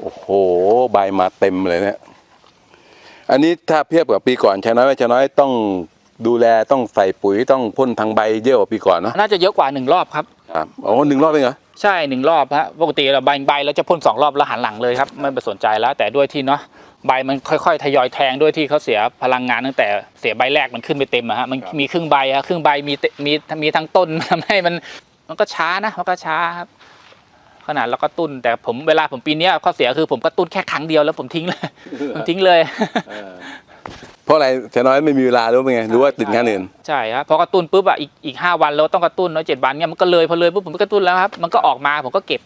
โอ้โห ใบมาเต็มเลยเนี่ย อันนี้ถ้าเทียบกับปีก่อนชาน้อยชาน้อยต้องดูแลต้องใส่ปุ๋ยต้องพ่นทางใบเยอะกว่าปีก่อนเนอะน่าจะเยอะกว่าหนึ่งรอบครับครับโอ้หนึ่งรอบเองเหรอ ใช่หนึ่งรอบฮะปกติเราใบใบเราจะพ่นสองรอบแล้วหันหลังเลยครับไม่ไปสนใจแล้ว แต่ด้วยที่เนาะใบมันค่อยๆ ทยอยแทงด้วยที่เขาเสียพลังงานตั้งแต่เสียใบแรกมันขึ้นไปเต็มอะฮะมันมีครึ่งใบอะครึ่งใบมีเตมีมีทั้งต้นทำให้มันมันก็ช้านะมันก็ช้าครับ ขนาดเราก็ตุ้น แต่ผมเวลาผมปีเนี้ยข้อเสียคือผมก็ตุ้นแค่ครั้งเดียวแล้วผมทิ้งเลยผมทิ้งเลยเพราะอะไรชาน้อยไม่มีเวลาหรู้เป็นไงหรือว่าติดงานอื่นใช่ครับพอกระตุ้นปุ๊บอะอีกอีกห้าวันเราต้องกระตุ้นเนาะเจ็ดวันเนี่ยมันก็เลยพอเลยปุ๊บผมก็กระตุ้นแล้วครับมันก็ออกมาผมก็เก็บ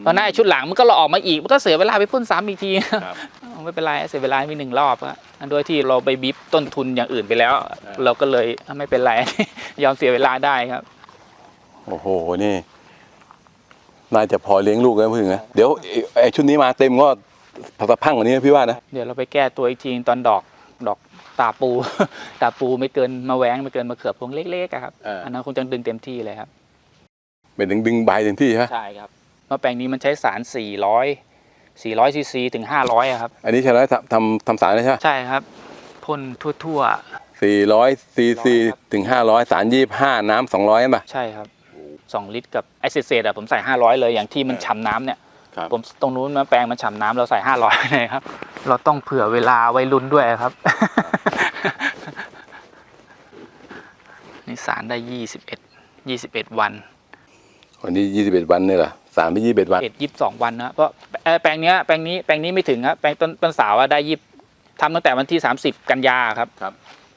เพราะหน้าไอ้ชุดหลังมันก็เราออกมาอีกมันก็เสียเวลาไปพ่นซ้ำอีกทีครับไม่เป็นไรเสียเวลามีหนึ่งรอบอะโดยที่เราไปบีบต้นทุนอย่างอื่นไปแล้ว เราก็เลยไม่เป็นไรยอมเสียเวลาได้ครับ โอ้โหนี่ น่าจะพอเลี้ยงลูกแล้วพึ่งนะเดี๋ยวไอ้ไอ้ชุดนี้มาเต็มก็ผัดพังกว่านี้นะพี่ว่านะเดี๋ยวเราไปแก้ตัวอีกทีตอนดอกดอกตาปูตาปูไม่เกินมาแหวงไม่เกินมาเขือบพวงเล็กๆอะครับเอออัอันนั้นคงจะดึงเต็มที่เลยครับเป็นถึงดึงใบเต็มที่ใช่ไหมใช่ครับมะแปลงนี้มันใช้สาร 400 400ซีซีถึง 500อะครับ อันนี้ชาน้อยทำทำทำสารเลยใช่ไหมใช่ครับพ่นทั่วสี่ร้อยซีซีถึงห้าร้อยสารยี่ห้าน้ำสองร้อยป่ะๆใช่ครับ 2 ลิตรกับไอเศษๆอะผมใส่ 500 เลยอย่างที่มันฉ่ำน้ำเนี่ยครับผมตรงนู้นมะแปลงมันฉ่ำน้ำเราใส่ 500เลยครับ เราต้องเผื่อเวลาไว้ลุ้นด้วยครับ นี่สารได้ 21 21 วันวันนี้ยี่สิบเอ็ดวันเนี่ยเหรอสารไปยี่สิบเอ็ดวันเอ็ดยี่สิบสองวันนะเพราะเอ่อแปลงเนี้ยแปลงนี้แปลงนี้ไม่ถึงครับแปลงต้นต้นสาวอะได้ยี่ทำตั้งแต่วันที่ 30 กันยาครับ ครับ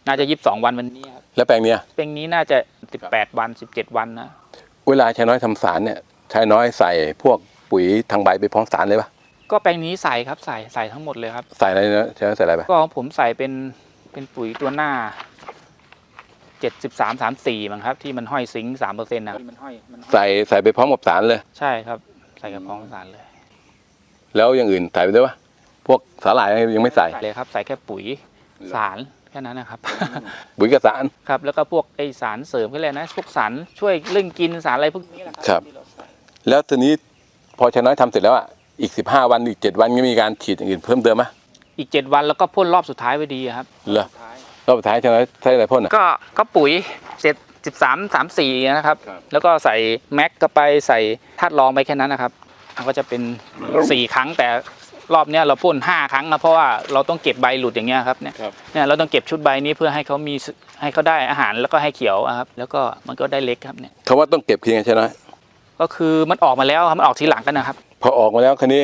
น่าจะยี่สิบสองวันวันนี้ครับแล้วแปลงเนี้ย แปลงนี้น่าจะสิบแปดวันสิบเจ็ดวันนะ เวลาชาน้อยทำสารเนี่ยชาน้อยใส่พวกปุ๋ยทางใบไปพร้อมสารเลยป่ะก็แปลงนี้ใส่ครับใส่ใส่ทั้งหมดเลยครับ ใส่อะไรนะชาน้อยใส่อะไรไปก็ของผมใส่เป็นเป็นปุ๋ยตัวหน้าเจ็ดสิบสามสามสี่มั้งครับ ที่มันห้อยซิงสามเปอร์เซ็นต์นะครับมันห้อยมันห้อยใส่ใส่ไปพร้อมกับสารเลย ใช่ครับ ใส่กับพร้อมสารเลย แล้วอย่างอื่นใส่ไปด้วยป่ะพวกสาหร่ายยังไม่ใส่เลยครับ ใส่แค่ปุ๋ยสาร แค่นั้นนะครับปุ๋ยกับสารครับแล้วก็พวกไอสารเสริมก็เลยกนะพวกสารช่วยเรื่องกินสารอะไรพวกนี้แหละครัครับ ที่เาใส่แล้วทีนี้พอชาน้อยทำเสร็จแล้วอะอีกสิบห้าวันอีกเจ็ดวันก็มีการฉีดอย่างอื่นเพิ่มเติมไหมอีกเจ็ดวันแล้วก็พ่นรอบสุดท้ายไว้ดีอะครับ เหรอรอบสุดท้ายชาน้อยใช้อะไรพ่นอะ ก็ก็ปุ๋ยเจ็ดสิบสามสามสี่นะครับ ครับ แล้วก็ใส่แม็กก็ไปใส่ธาตุรองไปแค่นั้นนะครับมันก็จะเป็นสี่ครั้งแต่ รอบเนี้ยเราพ่นห้าครั้งนะเพราะว่าเราต้องเก็บใบหลุดอย่างเงี้ยครับเนี่ยครับ เนี่ยเราต้องเก็บชุดใบนี้เพื่อให้เขามีให้เขาได้อาหารแล้วก็ให้เขียวอะครับแล้วก็มันก็ได้เล็กครับเนี่ยคำว่าต้องเก็บคือไงใช่ไหมก็คือมันออกมาแล้วครับมันออกทีหลังกันนะครับ พอออกมาแล้วคันนี้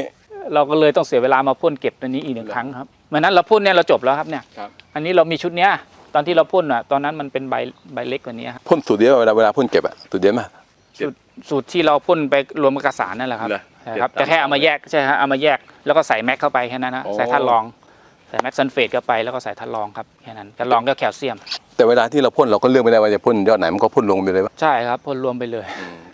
เราก็เลยต้องเสียเวลามาพ่นเก็บตัวนี้อีกหนึ่งครั้งครับเมื่อนั้นเราพ่นเนี่ยเราจบแล้วครับเนี่ย ครับ อันนี้เรามีชุดเนี้ยตอนที่เราพ่นอะตอนนั้นมันเป็นใบใบเล็กกว่านี้ครับพ่นสูตรเดียวเวลาเวลาพ่นเก็บอะสูตรเดียวมา สูตรสูตรที่เราพ่นไปรวมกับกระสานนั่นแหละครับเหรอใช่ครับเก็บตามแต่แค่เอามาแยกใช่ฮะเอามาแยกแล้วก็ใส่แม็กเข้าไปแค่นั้นนะโอ้ใส่ธาตุรองใส่แม็กซัลเฟตเข้าไปแล้วก็ใส่ธาตุรองครับแค่นั้นธาตุรองก็แคลเซียม แต่เวลาที่เราพ่นเราก็เลือกไม่ได้ว่าจะพ่นยอดไหนมันก็พ่นลงไปเลยว่า ใช่ครับพ่นรวมไปเลย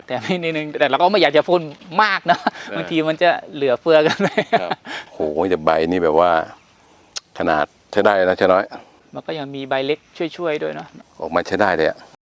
แต่ไม่นิดนึงแต่เราก็ไม่อยากจะพ่นมากนะบางทีมันจะเหลือเฟือกันไปโอ้โหแต่ใบนี่แบบว่า ขนาดใช้ได้เลยนะใช่น้อย มันก็ยังมีใบเล็กช่วยๆด้วยเนาะออกมาใช้ได้เลยอะ